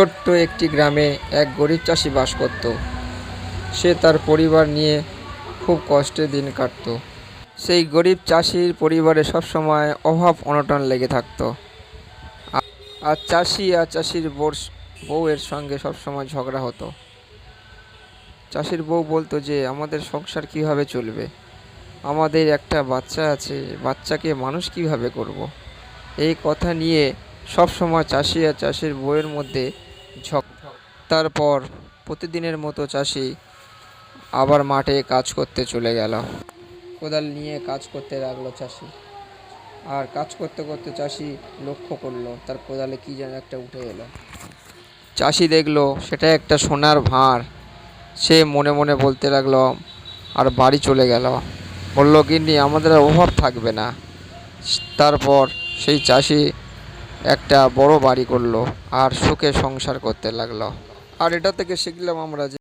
ছোট্ট একটি গ্রামে এক গরিব চাষি বাস করত। সে তার পরিবার নিয়ে খুব কষ্টে দিন কাটত। সেই গরিব চাষির পরিবারে সবসময় অভাব অনটন লেগে থাকতো। আর চাষি আর চাষির বোর বউয়ের সঙ্গে সবসময় ঝগড়া হতো। চাষির বউ বলতো যে, আমাদের সংসার কীভাবে চলবে? আমাদের একটা বাচ্চা আছে, বাচ্চাকে মানুষ কীভাবে করব। এই কথা নিয়ে সব সময় চাষি আর চাষির বউয়ের মধ্যে ঝক তারপর প্রতিদিনের মতো চাষি আবার মাঠে কাজ করতে চলে গেল। কোদাল নিয়ে কাজ করতে লাগল চাষি। আর কাজ করতে করতে চাষি লক্ষ্য করল, তার কোদালে কি যেন একটা উঠে এলো। চাষি দেখল, সেটা একটা সোনার ভাঁড়। সে মনে মনে বলতে লাগল, আর বাড়ি চলে গেল। বলল, গিন্নি, আমাদের অভাব থাকবে না। তারপর সেই চাষি একটা বড় বাড়ি করল আর সুখে সংসার করতে লাগল। আর এটা থেকে শিখলাম আমরা যে